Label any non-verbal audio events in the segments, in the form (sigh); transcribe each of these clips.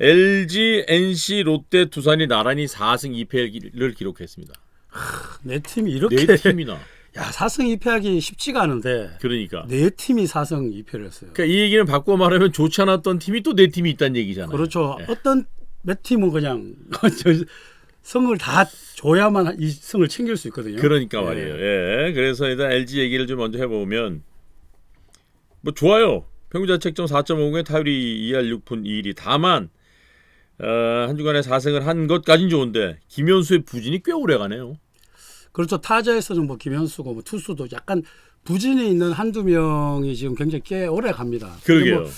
LG, NC, 롯데, 두산이 나란히 4승 2패를 기록했습니다. 네 팀이 이렇게 네 팀이나. (laughs) 야 4승 2패하기 쉽지가 않은데 그러니까. 네 팀이 4승 2패를 했어요. 그러니까 이 얘기는 바꿔 말하면 좋지 않았던 팀이 또 네 팀이 있다는 얘기잖아요. 그렇죠. 예. 어떤 몇 팀은 그냥 (laughs) 저 성을 다 줘야만 이 성을 챙길 수 있거든요. 그러니까 예. 말이에요. 예. 그래서 일단 LG 얘기를 좀 먼저 해보면 뭐 좋아요. 평균 자책점 4.50에 타율이 2할 6푼 2리 다만 어, 한 주간에 4승을 한 것까진 좋은데 김현수의 부진이 꽤 오래 가네요. 그렇죠. 타자에서는 뭐 김현수고 뭐 투수도 약간 부진이 있는 한두 명이 지금 굉장히 꽤 오래 갑니다. 근데 그러게요. 뭐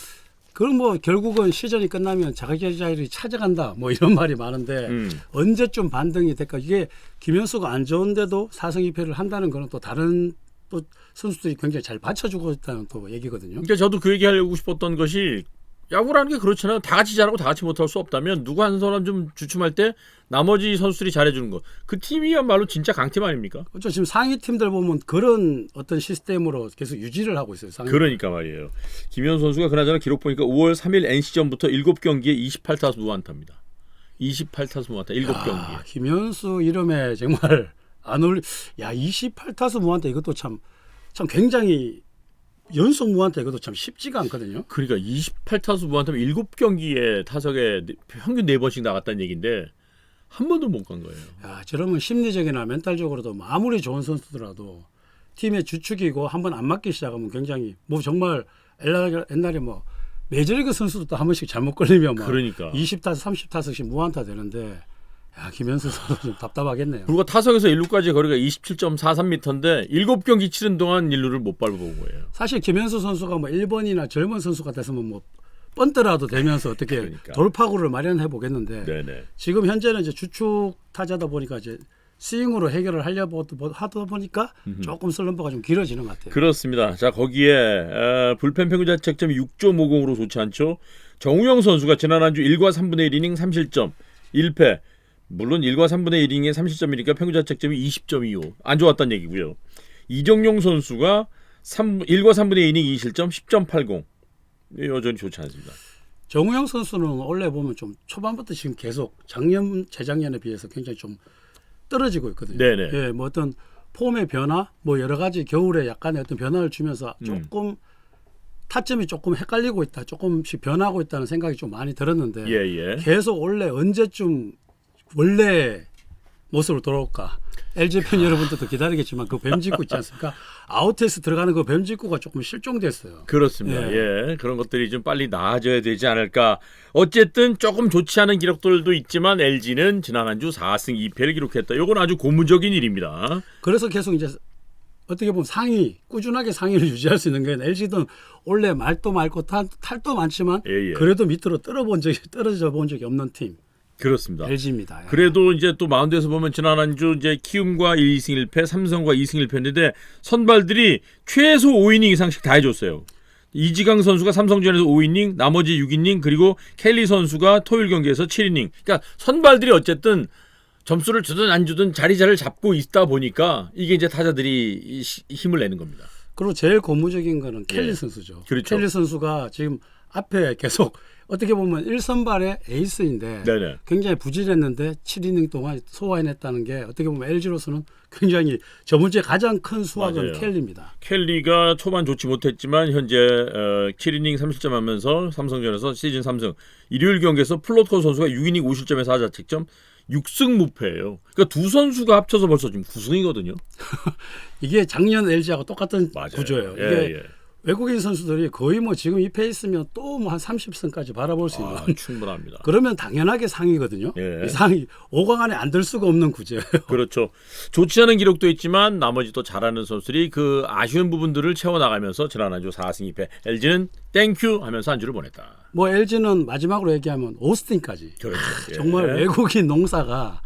그럼 뭐 결국은 시즌이 끝나면 자기 자리를 찾아간다 뭐 이런 말이 많은데 음. 언제쯤 반등이 될까 이게 김현수가 안 좋은데도 4승 2패를 한다는 거는 또 다른 또 선수들이 굉장히 잘 받쳐주고 있다는 또 얘기거든요. 그러니까 저도 그 얘기 하려고 싶었던 것이 야구라는 게 그렇잖아요. 다 같이 잘하고 다 같이 못할 수 없다면 누구 한 사람 좀 주춤할 때 나머지 선수들이 잘해주는 거. 그 팀이야말로 진짜 강팀 아닙니까? 그렇죠. 지금 상위 팀들 보면 그런 어떤 시스템으로 계속 유지를 하고 있어요. 상위. 그러니까 말이에요. 김현수 선수가 그나저나 기록 보니까 5월 3일 NC전부터 7경기에 28타수 무안타입니다. 28타수 무안타 7경기에. 야, 김현수 이름에 정말 안 어울리. 야 28타수 무한테 이것도 참 참 굉장히 연속 무한테 이것도 참 쉽지가 않거든요. 그러니까 28타수 무안타면 7경기에 타석에 네- 평균 4번씩 나갔다는 얘기인데 한 번도 못 간 거예요. 야 저러면 심리적이나 멘탈적으로도 뭐 아무리 좋은 선수더라도 팀의 주축이고 한 번 안 맞기 시작하면 굉장히 뭐 정말 옛날에, 옛날에 뭐 메이저리그 선수도 또한 번씩 잘못 걸리면 막 그러니까. 20타수 30타수씩 무한타 되는데 야 김현수 선수 좀 답답하겠네요. 그리고 타석에서 1루까지 거리가 27.43m인데 7경기 치른 동안 1루를 못 밟아본 거예요. 사실 김현수 선수가 뭐 1번이나 젊은 선수 같았으면 뭐 번트라도 되면서 어떻게 그러니까. 돌파구를 마련해 보겠는데 네네. 지금 현재는 이제 주축 타자다 보니까 이제 스윙으로 해결을 하려고 하다 보니까 조금 슬럼프가 좀 길어지는 것 같아요. 그렇습니다. 자 거기에 어, 불펜 평균 자책점이 6.50으로 좋지 않죠. 정우영 선수가 지난 한 주 1과 3분의 1 이닝 3실점 1패. 물론 1과 3분의 1이닝에 3실점이니까 평균 자책점이 20.25. 안 좋았다는 얘기고요. 이정용 선수가 3, 1과 3분의 2이닝 2실점 10.80. 여전히 좋지 않습니다. 정우영 선수는 원래 보면 좀 초반부터 지금 계속 작년 재작년에 비해서 굉장히 좀 떨어지고 있거든요. 네네. 예, 뭐 어떤 폼의 변화, 뭐 여러 가지 겨울에 약간의 어떤 변화를 주면서 음. 조금 타점이 조금 헷갈리고 있다, 조금씩 변하고 있다는 생각이 좀 많이 들었는데 예, 예. 계속 원래 언제쯤 원래 모습으로 돌아올까? LG 팬 여러분들도 기다리겠지만 그 뱀직구 있지 않습니까? 아웃에서 들어가는 그 뱀직구가 조금 실종됐어요. 그렇습니다. 예. 그런 것들이 좀 빨리 나아져야 되지 않을까. 어쨌든 조금 좋지 않은 기록들도 있지만 LG는 지난 한 주 4승 2패를 기록했다. 이건 아주 고무적인 일입니다. 그래서 계속 이제 어떻게 보면 상위 꾸준하게 상위를 유지할 수 있는 게 LG도 원래 말도 많고 탈, 탈도 많지만 예, 예. 그래도 밑으로 떨어본 적이 떨어져 본 적이 없는 팀 그렇습니다. LG입니다. 그래도 이제 또 마운드에서 보면 지난 한 주 이제 키움과 2승 1패, 삼성과 2승 1패인데 선발들이 최소 5이닝 이상씩 다 해줬어요. 이지강 선수가 삼성전에서 5이닝, 나머지 6이닝, 그리고 켈리 선수가 토요일 경기에서 7이닝. 그러니까 선발들이 어쨌든 점수를 주든 안 주든 자리 자리를 잡고 있다 보니까 이게 이제 타자들이 힘을 내는 겁니다. 그리고 제일 고무적인 거는 켈리 예. 선수죠. 그렇죠. 켈리 선수가 지금 앞에 계속 어떻게 보면 1선발의 에이스인데 네네. 굉장히 부진했는데 7이닝 동안 소화해냈다는 게 어떻게 보면 LG로서는 굉장히 저번 주에 가장 큰 수확은 맞아요. 켈리입니다. 켈리가 초반 좋지 못했지만 현재 어, 7이닝 3실점 하면서 삼성전에서 시즌 3승. 일요일 경기에서 플로터 선수가 6이닝 5실점에 4자책점 6승 무패예요. 그러니까 두 선수가 합쳐서 벌써 지금 9승이거든요. (laughs) 이게 작년 LG하고 똑같은 맞아요. 구조예요. 예, 이게 예. 외국인 선수들이 거의 뭐 지금 이 페이스면 또 뭐 한 30승까지 바라볼 수 있는 아, (laughs) 충분합니다. 그러면 당연하게 상위거든요. 예. 이 상위 5강 안에 안 들 수가 없는 구조예요. (laughs) 그렇죠. 좋지 않은 기록도 있지만 나머지 또 잘하는 선수들이 그 아쉬운 부분들을 채워 나가면서 지난 한 주 4승 2패. LG는 땡큐 하면서 한 주를 보냈다. 뭐 LG는 마지막으로 얘기하면 오스틴까지 그렇죠. 예. 정말 외국인 농사가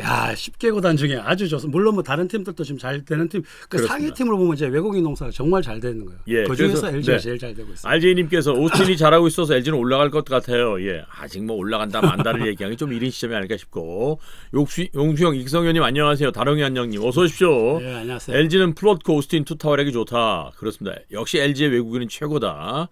야 10개 구단 중에 아주 좋습니다. 물론 뭐 다른 팀들도 지금 잘 되는 팀, 그 그렇습니다. 상위 팀으로 보면 이제 외국인 농사가 정말 잘 되는 거예요. 예, 그 중에서 그래서- LG가 네. 제일 잘 되고 있어요. RJ님께서 오스틴이 잘하고 있어서 LG는 올라갈 것 같아요. 예, 아직 뭐 올라간다 만다를 (laughs) 얘기하기 좀 이른 시점이 아닐까 싶고 용수, 용수형 익성현님 안녕하세요. 다롱이 안녕님 어서 오십시오. 예, 안녕하세요. LG는 플롯코 오스틴 투타워렉이 좋다. 그렇습니다. 역시 LG의 외국인은 최고다.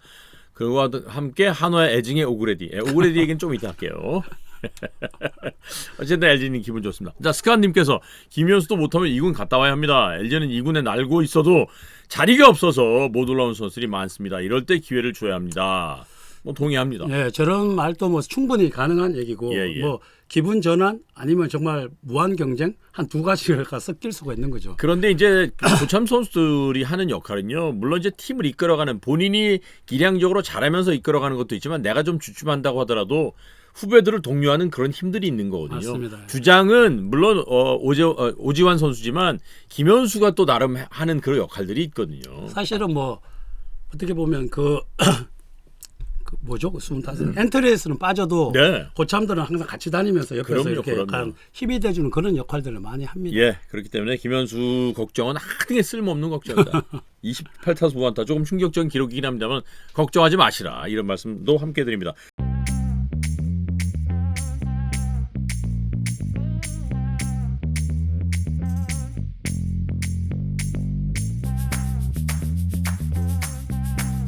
그와 함께 한화의 애증의 오그레디. 예, 오그레디 얘기는 좀 이따 할게요. (laughs) 어쨌든 LG는 기분 좋습니다. 자, 스카님께서 김현수도 못하면 2군 갔다 와야 합니다. LG는 2군에 날고 있어도 자리가 없어서 못 올라온 선수들이 많습니다. 이럴 때 기회를 줘야 합니다. 뭐 동의합니다. 예, 저런 말도 뭐 충분히 가능한 얘기고 예, 예. 뭐 기분 전환 아니면 정말 무한 경쟁 한 두 가지가 섞일 수가 있는 거죠. 그런데 이제 그 고참 선수들이 하는 역할은요. 물론 이제 팀을 이끌어가는 본인이 기량적으로 잘하면서 이끌어가는 것도 있지만 내가 좀 주춤한다고 하더라도 후배들을 독려하는 그런 힘들이 있는 거거든요. 맞습니다. 주장은 물론 어, 오재, 어, 오지환 선수지만 김현수가 또 나름 하는 그런 역할들이 있거든요. 사실은 뭐 어떻게 보면 그, (clears throat) 그 뭐죠? 그 스물다섯 엔트리에서는 빠져도 네. 고참들은 항상 같이 다니면서 옆에서 그럼요, 이렇게 그럼요. 약간 힘이 돼주는 그런 역할들을 많이 합니다. 예, 그렇기 때문에 김현수 걱정은 하등에 쓸모없는 걱정이다. (laughs) 28타수 무안타 조금 충격적인 기록이긴 합니다만 걱정하지 마시라 이런 말씀도 함께 드립니다.